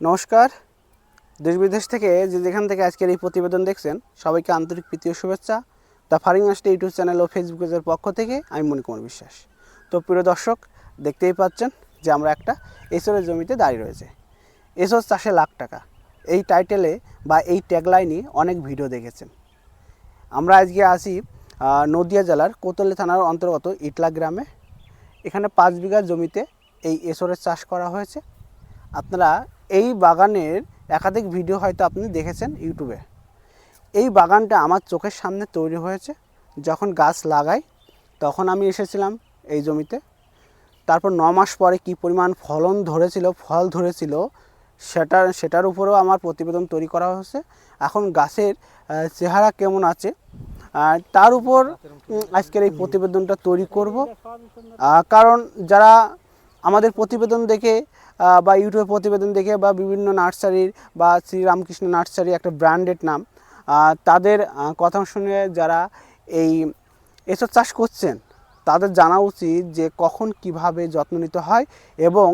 নমস্কার। দেশ বিদেশ থেকে যে যেখান থেকে আজকের এই প্রতিবেদন দেখছেন, সবাইকে আন্তরিক প্রীতি ও শুভেচ্ছা। The farming master YouTube channel O Facebook পেজের পক্ষ থেকে আমি মণিকুমার বিশ্বাস। তো প্রিয় দর্শক, দেখতেই পাচ্ছেন যে আমরা একটা এসরের জমিতে দাঁড়িয়ে রয়েছে। এসর চাষে লাখ টাকা। এই টাইটেলে বা এই ট্যাগলাইনে অনেক ভিডিও দেখেছেন। আমরা আজকে আসি নদিয়া জেলার কোতলে থানার অন্তর্গত ইটলা গ্রামে। এখানে পাঁচ বিঘা জমিতে এই এসরের চাষ করা হয়েছে। আপনারা এই বাগানের একাধিক ভিডিও হয়তো আপনি দেখেছেন ইউটিউবে। এই বাগানটা আমার চোখের সামনে তৈরি হয়েছে। যখন গাছ লাগাই, তখন আমি এসেছিলাম এই জমিতে। তারপর ন মাস পরে কি পরিমাণ ফলন ধরেছিল, ফল ধরেছিল, সেটার সেটার উপরেও আমার প্রতিবেদন তৈরি করা হয়েছে। এখন গাছের চেহারা কেমন আছে? তার উপর আজকের এই প্রতিবেদনটা তৈরি করব। কারণ যারা আমাদের প্রতিবেদন দেখে বা ইউটিউবে প্রতিবেদন দেখে বা বিভিন্ন নার্সারির বা শ্রীরামকৃষ্ণ নার্সারি একটা ব্র্যান্ডেড নাম তাদের কথা শুনে যারা এই এসব চাষ করছেন, তাদের জানা উচিত যে কখন কীভাবে যত্ন নিতে হয় এবং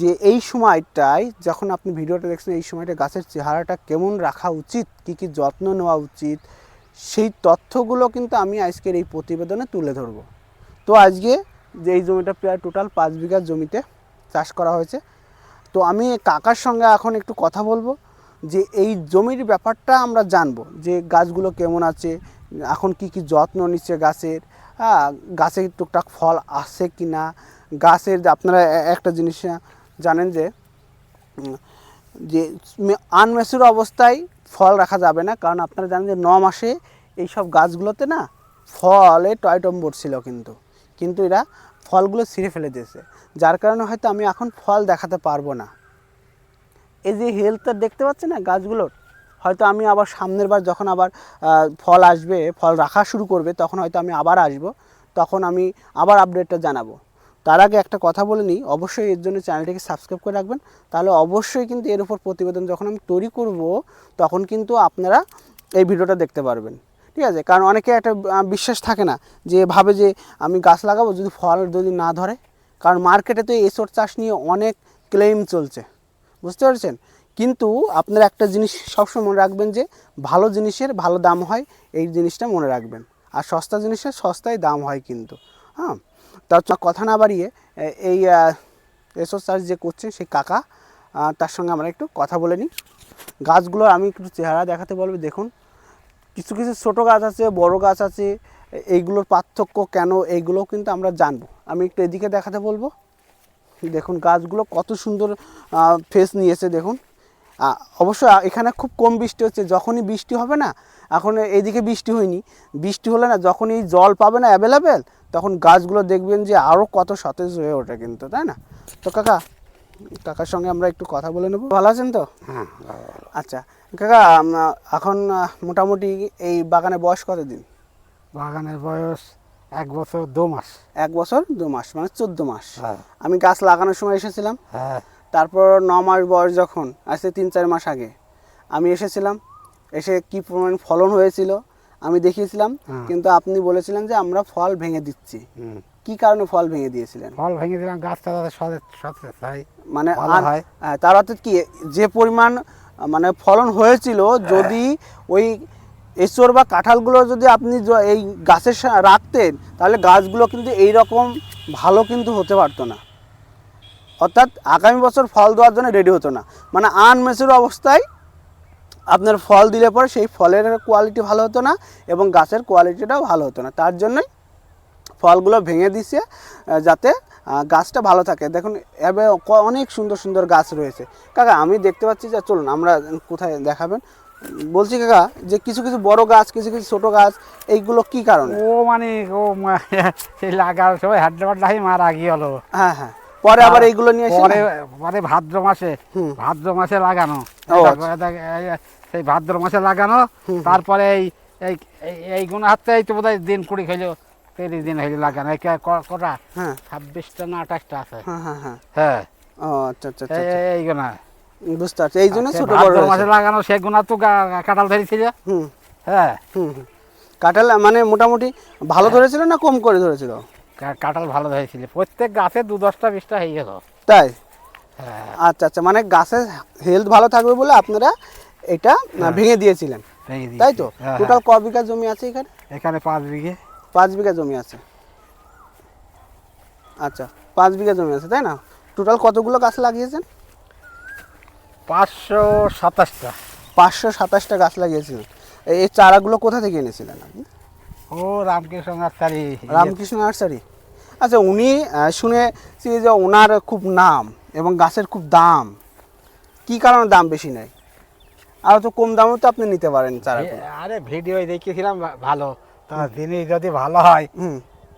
যে এই সময়টায় যখন আপনি ভিডিওটা দেখছেন, এই সময়টা গাছের চেহারাটা কেমন রাখা উচিত, কী কী যত্ন নেওয়া উচিত, সেই তথ্যগুলো কিন্তু আমি আজকের এই প্রতিবেদনে তুলে ধরব। তো আজকে যে এই জমিটা প্রায় টোটাল পাঁচ বিঘা জমিতে চাষ করা হয়েছে। তো আমি কাকার সঙ্গে এখন একটু কথা বলব যে এই জমির ব্যাপারটা আমরা জানব যে গাছগুলো কেমন আছে, এখন কি কি যত্ন নিচ্ছে গাছের হ্যাঁ গাছে টুকটাক ফল আসে কি না গাছের আপনারা একটা জিনিস জানেন যে যে আনমেসুর অবস্থায় ফল রাখা যাবে না, কারণ আপনারা জানেন যে ন মাসে এইসব গাছগুলোতে না ফলে টয়টম্বর ছিল কিন্তু। কিন্তু এরা ফলগুলো ছিঁড়ে ফেলে দিয়েছে। যার কারণে হয়তো আমি এখন ফল দেখাতে পারব না। এই যে হেলথটা দেখতে পাচ্ছেন না গাছগুলোর? হয়তো আমি আবার সামনের বার যখন আবার ফল আসবে, ফল রাখা শুরু করবে, তখন হয়তো আমি আবার আসব। তখন আমি আবার আপডেটটা জানাব। তার আগে একটা কথা বলে নিই, অবশ্যই এর জন্য চ্যানেলটিকে সাবস্ক্রাইব করে রাখবেন। তাহলে অবশ্যই কিন্তু এর উপর প্রতিবেদন যখন আমি তৈরি করব, তখন কিন্তু আপনারা এই ভিডিওটা দেখতে পারবেন। ঠিক আছে? কারণ অনেকে একটা বিশ্বাস থাকে না যে ভাবে যে আমি গাছ লাগাবো যদি ফল যদি না ধরে। কারণ মার্কেটে তো এসর চাষ নিয়ে অনেক ক্লেম চলছে। বুঝতে পারছেন? কিন্তু আপনারা একটা জিনিস সবসময় মনে রাখবেন যে ভালো জিনিসের ভালো দাম হয়, এই জিনিসটা মনে রাখবেন। আর সস্তা জিনিসের সস্তায় দাম হয় কিন্তু। হ্যাঁ? তার কথা না বাড়িয়ে এই এসব চাষ যে করছেন সেই কাকা তার সঙ্গে আমরা একটু কথা বলে নিই। গাছগুলো আমি একটু চেহারা দেখাতে বলব। দেখুন কিছু কিছু ছোটো গাছ আছে বড় গাছ আছে এইগুলোর পার্থক্য কেন এইগুলোও কিন্তু আমরা জানব। আমি একটু এদিকে দেখাতে বলব। দেখুন গাছগুলো কত সুন্দর ফেস নিয়েছে দেখুন। অবশ্য এখানে খুব কম বৃষ্টি হচ্ছে যখনই বৃষ্টি হবে না এখন এইদিকে বৃষ্টি হয়নি। বৃষ্টি হলে না যখনই জল পাবে না অ্যাভেলেবেল তখন গাছগুলো দেখবেন যে আরও কত সতেজ হয়ে ওঠে কিন্তু তাই না? তো কাকা কাকার সঙ্গে আমরা একটু কথা বলে নেব। ভালো আছেন তো? হ্যাঁ আচ্ছা কাকা এখন মোটামুটি এই বাগানে বয়স কতদিন? বাগানের বয়স এক বছর দু মাস। এক বছর দু মাস মানে চোদ্দ মাস। হ্যাঁ। আমি গাছ লাগানোর সময় এসেছিলাম। হ্যাঁ। তারপর ন মাস বয়স যখন আসছে তিন চার মাস আগে আমি এসেছিলাম এসে কি পরিমাণ ফলন হয়েছিল আমি দেখিয়েছিলাম কিন্তু আপনি বলেছিলেন যে আমরা ফল ভেঙে দিচ্ছি। কি কারণে ফল ভেঙে দিয়েছিলেন? ফল ভেঙে দিলাম গাছটা যাতে সতেজ সতেজ হয় মানে হয়। হ্যাঁ, তার অর্থাৎ কি যে পরিমাণ মানে ফলন হয়েছিল যদি ওই এসর বা কাঁঠালগুলো যদি আপনি এই গাছের রাখতেন তাহলে গাছগুলো কিন্তু এই রকম ভালো কিন্তু হতে পারতো না। অর্থাৎ আগামী বছর ফল দেওয়ার জন্য রেডি হতো না। মানে আনমেচুর অবস্থায় আপনার ফল দিলে পরে সেই ফলের কোয়ালিটি ভালো হতো না এবং গাছের কোয়ালিটিটাও ভালো হতো না। তার জন্যই ফলগুলো ভেঙে দিছে যাতে গাছটা ভালো থাকে। দেখুন এবার অনেক সুন্দর সুন্দর গাছ রয়েছে। কাকা আমি দেখতে পাচ্ছি যে চলুন আমরা কোথায় দেখাবেন? বলছি কাকা যে কিছু কিছু বড় গাছ কিছু কিছু ছোট গাছ এইগুলো কি কারণে? ও মানে ও সেই লাগার সময় হাড্ডাবাড লাহি মারা গিয়ে হ্যাঁ হ্যাঁ। পরে আবার এইগুলো নিয়ে পরে পরে ভাদ্র মাসে ভাদ্র মাসে লাগানো। এই আচ্ছা। সেই ভাদ্র মাসে লাগানো তারপরে এই এই এই- এই গুণ হাতে এই তো বোধ দিন কুড়ি খেলো তিরিশ দিন হইল লাগানো কটা? হ্যাঁ। ছাব্বিশটা না আঠাশটা আছে। হ্যাঁ হ্যাঁ হ্যাঁ। হ্যাঁ। ও আচ্ছা আচ্ছা আচ্ছা এই- আচ্ছা। এই- এই গুণা বুঝতে পারছি। এই জন্য ছোট বড় মাসে লাগানো সে গুণা তো কাঁঠাল ধরেছিল। হুম। হ্যাঁ। হুম। কাঁঠাল মানে মোটামুটি ভালো ধরেছিল না কম করে ধরেছিল? কাঁঠাল ভালো ধরেছিল। প্রত্যেক গাছে দু দশটা বিশটা হয়ে গেল। তাই? হ্যাঁ। আচ্ছা আচ্ছা মানে গাছের হেলথ ভালো থাকবে বলে আপনারা এটা ভেঙে দিয়েছিলেন। তাই তো? হ্যাঁ, টোটাল ক বিঘা জমি আছে এখানে? হ্যাঁ। এখানে পাঁচ বিঘে। পাঁচ বিঘা জমি আছে। আচ্ছা পাঁচ বিঘা জমি আছে তাই না? টোটাল কতগুলো গাছ লাগিয়েছেন? পাঁচশো সাতাশটা। পাঁচশো সাতাশটা গাছ লাগিয়েছিলেন। এই চারাগুলো কোথা থেকে এনেছিলেন আপনি? ও রামকৃষ্ণ নার্সারি। রামকৃষ্ণ নার্সারি। আচ্ছা উনি শুনেছি যে ওনার খুব নাম এবং গাছের খুব দাম কি কারণে দাম বেশি নেয়? আর তো কম দামেও তো আপনি নিতে পারেন চারা আরে ভিডিও দেখেছিলাম ভালো। তা জিনিস যদি ভালো হয়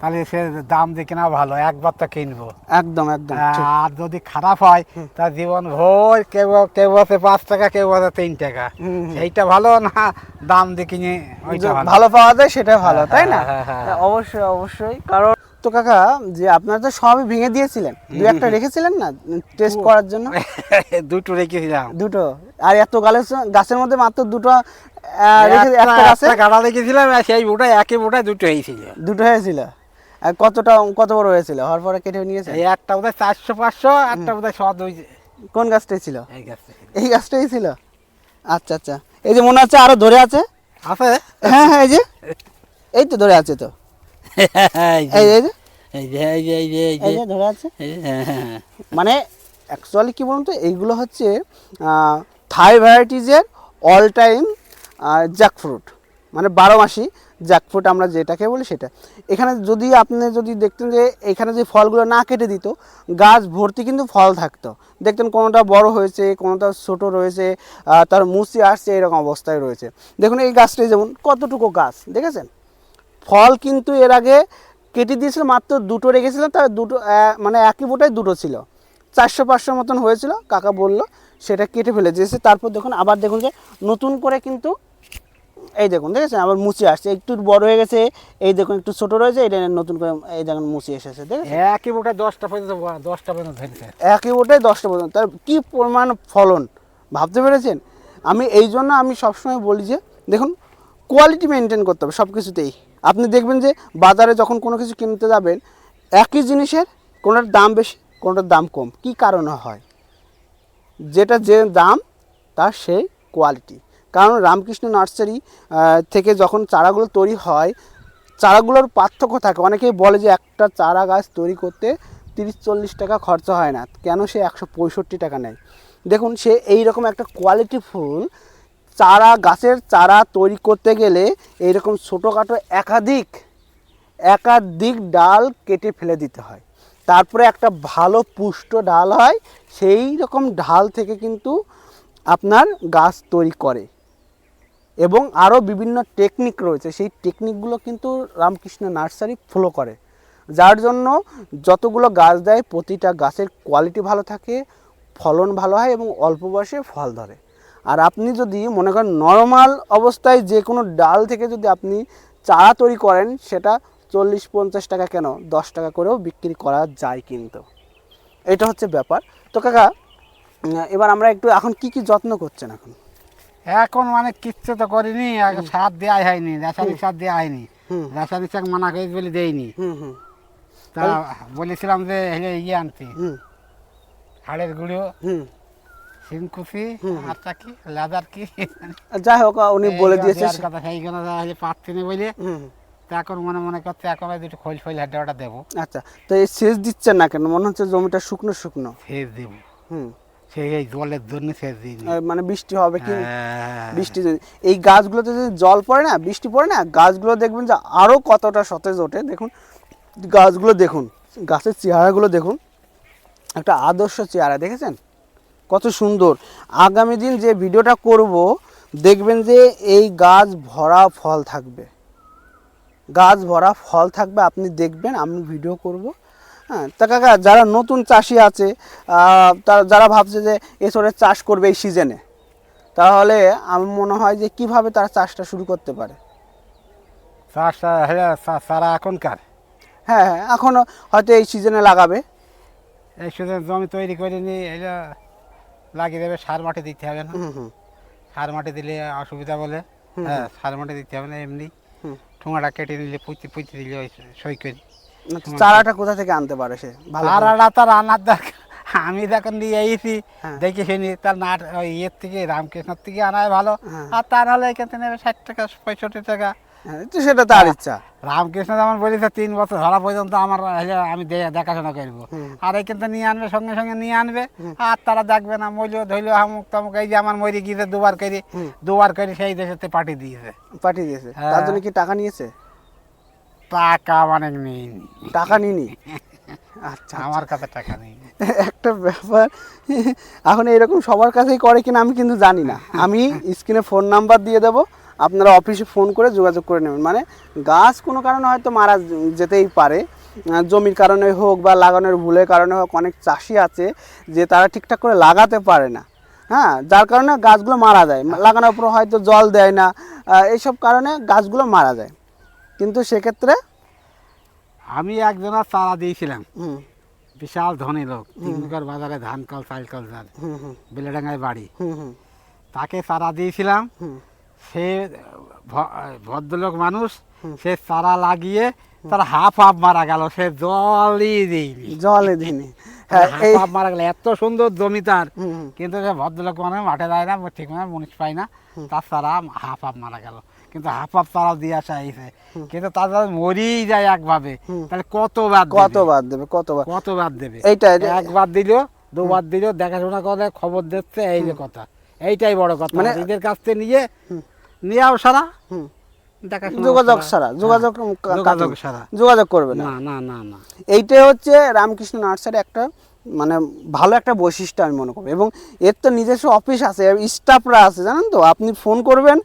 তাহলে সে দাম দিয়ে কেনা ভালো একবার তো কিনবো। একদম একদম আর যদি খারাপ হয় তা জীবন ভোর কেউ কেউ আছে পাঁচ টাকা কেউ আছে তিন টাকা। এইটা ভালো না দাম দিয়ে কিনে ভালো। পাওয়া যায় সেটা ভালো হ্যাঁ, তাই না? হ্যাঁ, হ্যাঁ, হ্যাঁ, অবশ্যই অবশ্যই। কারণ তো কাকা যে আপনারা তো সবই ভেঙে দিয়েছিলেন। দু একটা রেখেছিলেন না টেস্ট করার জন্য? দুটো রেখেছিলাম। দুটো। আর এত গালের গাছের মধ্যে মাত্র দুটো একটা- আর সেই বোটায় একই বোটায় দুটো হয়েছিল। দুটো হয়েছিল? আর কতটা কত বড় হয়েছিল? হওয়ার পরে কেটে নিয়েছে? এই একটা বোধহয় চারশো পাঁচশো একটা বোধহয় দুই কোন গাছটাই ছিল? এই গাছটা এই গাছটাই ছিল? আচ্ছা আচ্ছা। এই যে মনে হচ্ছে আরও ধরে আছে? আছে? হ্যাঁ হ্যাঁ এই যে। এই তো ধরে আছে তো। এই এই যে হ্যাঁ, হ্যাঁ, হ্যাঁ। মানে অ্যাকচুয়ালি কী বলুন তো এইগুলো হচ্ছে থাই ভ্যারাইটিজের অল টাইম জ্যাকফ্রুট মানে বারো মাসি জ্যাকফ্রুট আমরা যেটাকে বলি সেটা। এখানে যদি আপনি যদি দেখতেন যে এখানে যে ফলগুলো না কেটে দিত, গাছ ভর্তি কিন্তু ফল থাকতো। দেখতেন কোনোটা বড় হয়েছে, কোনোটা ছোট রয়েছে তার মুচি আসছে, এরকম অবস্থায় রয়েছে। দেখুন এই গাছটাই যেমন কতটুকু গাছ, দেখেছেন? ফল কিন্তু এর আগে কেটে দিয়েছিল মাত্র দুটো রেখেছিলাম তার দুটো মানে একই বোটায় দুটো ছিল। চারশো পাঁচশো মতন হয়েছিল, কাকা বলল সেটা কেটে ফেলে দিয়েছে তারপর দেখুন আবার দেখুন যে নতুন করে কিন্তু এই দেখুন দেখেছেন আবার মুচি আসছে। একটু বড় হয়ে গেছে এই দেখুন একটু ছোট রয়েছে এটা নতুন করে এই দেখুন মুচি এসেছে দেখেছেন একই বোটায় দশটা পর্যন্ত দশটা পর্যন্ত একই বোটায় দশটা পর্যন্ত। তার কী পরিমাণ ফলন ভাবতে পেরেছেন? আমি এই জন্য আমি সবসময় বলি যে দেখুন কোয়ালিটি মেনটেন করতে হবে সব কিছুতেই আপনি দেখবেন যে বাজারে যখন কোনো কিছু কিনতে যাবেন একই জিনিসের কোনোটার দাম বেশি কোনোটার দাম কম। কি কারণে হয়? যেটা যে দাম তার সেই কোয়ালিটি কারণ রামকৃষ্ণ নার্সারি থেকে যখন চারাগুলো তৈরি হয়, চারাগুলোর পার্থক্য থাকে। অনেকেই বলে যে একটা চারা গাছ তৈরি করতে তিরিশ চল্লিশ টাকা খরচা হয় না, কেন সে একশো পঁয়ষট্টি টাকা নেয়? দেখুন, সে এই রকম একটা কোয়ালিটি ফুল চারা, গাছের চারা তৈরি করতে গেলে এইরকম ছোটোখাটো একাধিক একাধিক ডাল কেটে ফেলে দিতে হয়। তারপরে একটা ভালো পুষ্ট ডাল হয় সেই রকম ডাল থেকে কিন্তু আপনার গাছ তৈরি করে। এবং আরও বিভিন্ন টেকনিক রয়েছে। সেই টেকনিকগুলো কিন্তু রামকৃষ্ণ নার্সারি ফলো করে। যার জন্য যতগুলো গাছ দেয়, প্রতিটা গাছের কোয়ালিটি ভালো থাকে, ফলন ভালো হয় এবং অল্প বয়সে ফল ধরে। আর আপনি যদি মনে করেন নর্মাল অবস্থায় যে কোনো ডাল থেকে যদি আপনি চারা তৈরি করেন, সেটা চল্লিশ, পঞ্চাশ টাকা কেন? দশ টাকা করেও বিক্রি করা যায় কিন্তু। এটা হচ্ছে ব্যাপার। তো কাকা এবার আমরা একটু এখন কি কি যত্ন করছেন এখন? এখন মানে কিচ্ছু তো করিনি সার দেওয়া হয়নি রাসায়নিক সার দেওয়া হয়নি। রাসায়নিক সার মানা করে বলে দেয়নি হুম হুম। তা বলেছিলাম যে হেলে ইয়ে আনতে। হুম। হাড়ের গুঁড়ো আর তা কি লেদার কি? যাই হোক উনি বলে দিয়েছে কথা সেইখানে হলে পাচ্ছি না বলে এখন মনে মনে করছে এখন দুটো খোল ফোল হাড্ডা ওটা দেবো। আচ্ছা তো এই সেচ দিচ্ছেন না কেন? মনে হচ্ছে জমিটা শুকনো শুকনো। সেচ দেবো। হুম। সেই এই জলের জন্য সেচ দিইনি মানে বৃষ্টি হবে কি? হ্যাঁ। বৃষ্টি এই গাছগুলোতে যদি জল পড়ে না বৃষ্টি পড়ে না গাছগুলো দেখবেন যে আরও কতটা সতেজ ওঠে। দেখুন গাছগুলো দেখুন গাছের চেহারাগুলো দেখুন। একটা আদর্শ চেহারা দেখেছেন? কত সুন্দর। আগামী দিন যে ভিডিওটা করব দেখবেন যে এই গাছ ভরা ফল থাকবে। গাছ ভরা ফল থাকবে আপনি দেখবেন আমি ভিডিও করব। হ্যাঁ তা কাকা যারা নতুন চাষি আছে তারা যারা ভাবছে যে এসরের চাষ করবে এই সিজনে তাহলে আমার মনে হয় যে কীভাবে তারা চাষটা শুরু করতে পারে? চাষটা চা- চারা এখনকার। হ্যাঁ হ্যাঁ এখনও হয়তো এই সিজনে লাগাবে। এই শুধু জমি তৈরি করে নিয়ে এটা লাগিয়ে দেবে সার মাটি দিতে হবে না। হুম হুম। সার মাটি দিলে অসুবিধা বলে। হ্যাঁ সার মাটি দিতে হবে না এমনি। ঠোঙাটা কেটে নিলে পুঁতি পুঁতি দিলে ওই সই করি। চারাটা কোথা থেকে আনতে পারে সে? চারাটা তার আনার দরকার আমি নিয়ে এসেছি। হ্যাঁ। দেখে শুনি তার নাট ইয়ের থেকে রামকৃষ্ণর থেকে আনাই ভালো। হ্যাঁ। আর তা নাহলে এখান থেকে নেবে ষাট টাকা পঁয়ষট্টি টাকা। হ্যাঁ, সেটা তার ইচ্ছা। রামকৃষ্ণ যেমন বলেছে তিন বছর ধরা পর্যন্ত আমার আমি দেখাশোনা করব। আর এখান থেকে নিয়ে আনবে সঙ্গে সঙ্গে নিয়ে আনবে। আর তারা দেখবে না মইল ধইল হামুক তামুক এই যে আমার মরি গিয়েছে দুবার করে দুবার করে সেই দেশেতে পাঠিয়ে দিয়েছে। পাঠিয়ে দিয়েছে। তার জন্য কি টাকা নিয়েছে? টাকা অনেক নেই। টাকা নিনি আচ্ছা আমার কাছে টাকা নেই। একটা ব্যাপার এখন এরকম সবার কাছেই করে কিনা আমি কিন্তু জানি না। আমি স্ক্রিনে ফোন নাম্বার দিয়ে দেবো আপনারা অফিসে ফোন করে যোগাযোগ করে নেবেন। মানে গাছ কোনো কারণে হয়তো মারা যেতেই পারে। জমির কারণে হোক বা লাগানোর ভুলের কারণে হোক অনেক চাষি আছে যে তারা ঠিকঠাক করে লাগাতে পারে না। হ্যাঁ যার কারণে গাছগুলো মারা যায়। লাগানোর পর হয়তো জল দেয় না। এইসব কারণে গাছগুলো মারা যায়। কিন্তু সেক্ষেত্রে? আমি একজনের চারা দিয়েছিলাম। বিশাল ধনী লোক বাজারে ধান কল চাল কল যার বেলেডাঙ্গায় বাড়ি। তাকে চারা দিয়েছিলাম। সে ভদ্রলোক মানুষ সে চারা লাগিয়ে তার হাফ হাফ মারা গেল সে জলই দিইনি। জলে দিনে হ্যাঁ হাফ মারা গেল এত সুন্দর জমি তার। কিন্তু সে ভদ্রলোক মানে মাঠে যায় না ঠিক মানে মুনিশ পায় না। তার চারা হাফ হাফ মারা গেল। কিন্তু হাফ হাফ চারা দিয়ে আসা হয়েছে। কিন্তু তার মরেই যায় একভাবে। তাহলে কতবার কতবার দেবে? কতবার? কতবার দেবে? এইটা একবার দিল দুবার দিল দেখাশোনা করে খবর দিচ্ছে এই যে কথা। এইটাই বড় কথা। মানে- এদের কাছ থেকে নিয়ে নিয়েও সারা হুম। যোগাযোগ সারা। যোগাযোগ হ্যাঁ, যোগাযোগ সারা। যোগাযোগ করবে না। না না না না। এইটাই হচ্ছে রামকৃষ্ণ নার্সারি একটা মানে ভালো একটা বৈশিষ্ট্য আমি মনে করি এবং এর তো নিজস্ব অফিস আছে স্টাফরা আছে, জানেন তো? আপনি ফোন করবেন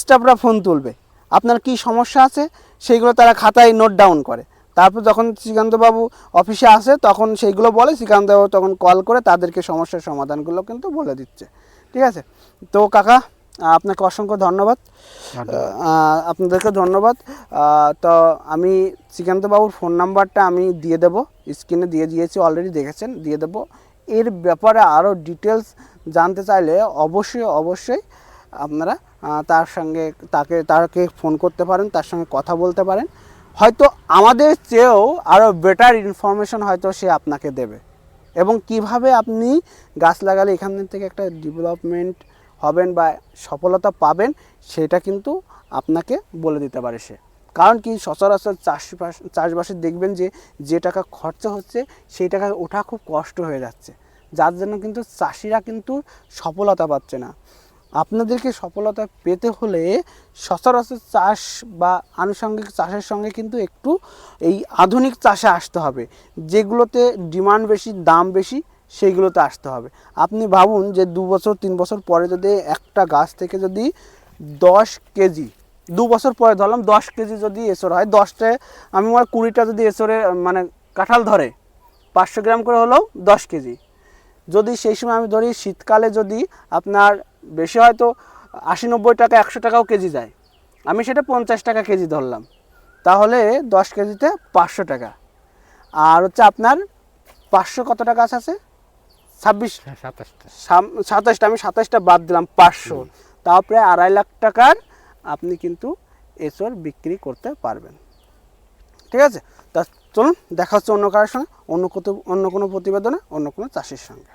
স্টাফরা ফোন তুলবে। আপনার কি সমস্যা আছে? সেইগুলো তারা খাতায় নোট ডাউন করে। তারপর যখন শ্রীকান্তবাবু অফিসে আসে, তখন সেইগুলো বলে, শ্রীকান্তবাবু তখন কল করে তাদেরকে সমস্যার সমাধানগুলো কিন্তু বলে দিচ্ছে। ঠিক আছে? তো কাকা আপনাকে অসংখ্য ধন্যবাদ। আপনাদেরকে ধন্যবাদ। তো আমি শ্রীকান্তবাবুর ফোন নাম্বারটা আমি দিয়ে দেব। স্ক্রিনে দিয়ে দিয়েছি অলরেডি দেখেছেন দিয়ে দেব। এর ব্যাপারে আরও ডিটেলস জানতে চাইলে অবশ্যই অবশ্যই আপনারা তার সঙ্গে তাকে তাকে ফোন করতে পারেন তার সঙ্গে কথা বলতে পারেন। হয়তো আমাদের চেয়েও আরও বেটার ইনফরমেশন হয়তো সে আপনাকে দেবে। এবং কীভাবে আপনি গাছ লাগালে এখান থেকে একটা ডেভেলপমেন্ট হবেন বা সফলতা পাবেন, সেটা কিন্তু আপনাকে বলে দিতে পারে সে। কারণ কি সচরাচর চাষবাস চাষবাসে দেখবেন যে যে টাকা খরচা হচ্ছে, সেই টাকা ওঠা খুব কষ্ট হয়ে যাচ্ছে। যার জন্য কিন্তু চাষিরা কিন্তু সফলতা পাচ্ছে না। আপনাদেরকে সফলতা পেতে হলে সচরাচর চাষ বা আনুষঙ্গিক চাষের সঙ্গে কিন্তু একটু এই আধুনিক চাষে আসতে হবে। যেগুলোতে ডিমান্ড বেশি, দাম বেশি সেইগুলোতে আসতে হবে। আপনি ভাবুন যে দু বছর, তিন বছর পরে যদি একটা গাছ থেকে যদি দশ কেজি, দু বছর পরে ধরলাম দশ কেজি যদি এসর হয় দশটায় আমি আমার কুড়িটা যদি এসরে মানে কাঁঠাল ধরে, পাঁচশো গ্রাম করে হলেও দশ কেজি। যদি সেই সময় আমি ধরি শীতকালে যদি আপনার বেশি হয়তো আশি নব্বই টাকা, একশো টাকাও কেজি যায়। আমি সেটা পঞ্চাশ টাকা কেজি ধরলাম। তাহলে দশ কেজিতে পাঁচশো টাকা। আর হচ্ছে আপনার পাঁচশো কত টাকা আছে? ছাব্বিশ সাতাশটা। সাতাশটা আমি সাতাশটা বাদ দিলাম পাঁচশো। তাও প্রায় আড়াই লাখ টাকার আপনি কিন্তু এসর বিক্রি করতে পারবেন। ঠিক আছে? তা চলুন দেখা হচ্ছে অন্য কারোর সঙ্গে অন্য কত অন্য কোনো প্রতিবেদনে অন্য কোনো চাষির সঙ্গে।